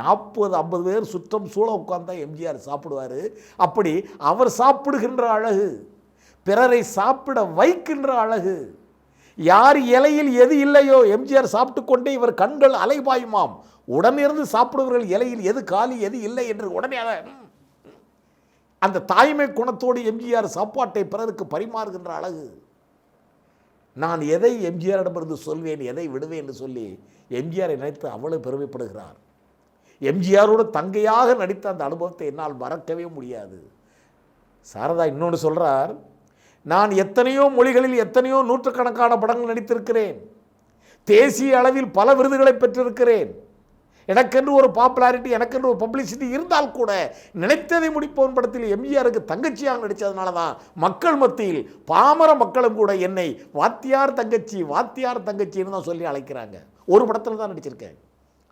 நாற்பது ஐம்பது பேர் சுற்றம் சூழ உட்கார்ந்தா எம்ஜிஆர் சாப்பிடுவார். அப்படி அவர் சாப்பிடுகின்ற அழகு பிறரை சாப்பிட வைக்கின்ற அழகு. யார் இலையில் எது இல்லையோ எம்ஜிஆர் சாப்பிட்டு கொண்டே இவர் கண்கள் அலைபாயுமாம். உடனிருந்து சாப்பிடுவர்கள் இலையில் எது காலி எது இல்லை என்று உடனே அதை, அந்த தாய்மை குணத்தோடு எம்ஜிஆர் சாப்பாட்டை பிறருக்கு பரிமாறுகின்ற அழகு. நான் எதை எம்ஜிஆரிடமிருந்து சொல்வேன் எதை விடுவேன் என்று சொல்லி எம்ஜிஆரை நினைத்து அவ்வளவு பெருமைப்படுகிறார். எம்ஜிஆரோட தங்கையாக நடித்த அந்த அனுபவத்தை என்னால் மறக்கவே முடியாது. சாரதா இன்னொன்று சொல்கிறார் நான் எத்தனையோ மொழிகளில் எத்தனையோ நூற்றுக்கணக்கான படங்கள் நடித்திருக்கிறேன். தேசிய அளவில் பல விருதுகளை பெற்றிருக்கிறேன். எனக்கென்று ஒரு பாப்புலாரிட்டி எனக்கென்று ஒரு பப்ளிசிட்டி இருந்தால் கூட நினைத்ததை முடிப்பவன் படத்தில் எம்ஜிஆருக்கு தங்கச்சியாக நடித்ததுனால தான் மக்கள் மத்தியில் பாமர மக்களும் கூட என்னை வாத்தியார் தங்கச்சி வாத்தியார் தங்கச்சின்னு தான் சொல்லி அழைக்கிறாங்க. ஒரு படத்தில் தான் நடிச்சிருக்கேன்.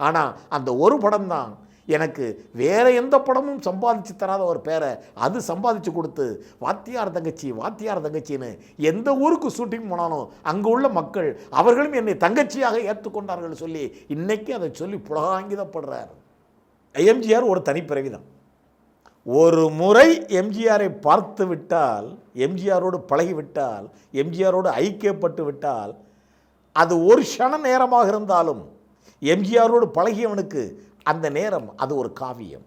ஆனால் அந்த ஒரு படம் தான் எனக்கு வேறு எந்த படமும் சம்பாதிச்சு தராத ஒரு பேரை அது சம்பாதிச்சு கொடுத்து வாத்தியார் தங்கச்சி வாத்தியார் தங்கச்சின்னு எந்த ஊருக்கு ஷூட்டிங் போனாலும் அங்கே உள்ள மக்கள் அவர்களும் என்னை தங்கச்சியாக ஏற்றுக்கொண்டார்கள் சொல்லி இன்றைக்கி அதை சொல்லி புலகாங்கிதப்படுறார். எம்ஜிஆர் ஒரு தனிப்பிறவி தான். ஒரு முறை எம்ஜிஆரை பார்த்து விட்டால் எம்ஜிஆரோடு பழகிவிட்டால் எம்ஜிஆரோடு ஐக்கியப்பட்டு விட்டால் அது ஒரு க்ஷண நேரமாக இருந்தாலும் எம்ஜிஆரோடு பழகியவனுக்கு அந்த நேரம் அது ஒரு காவியம்.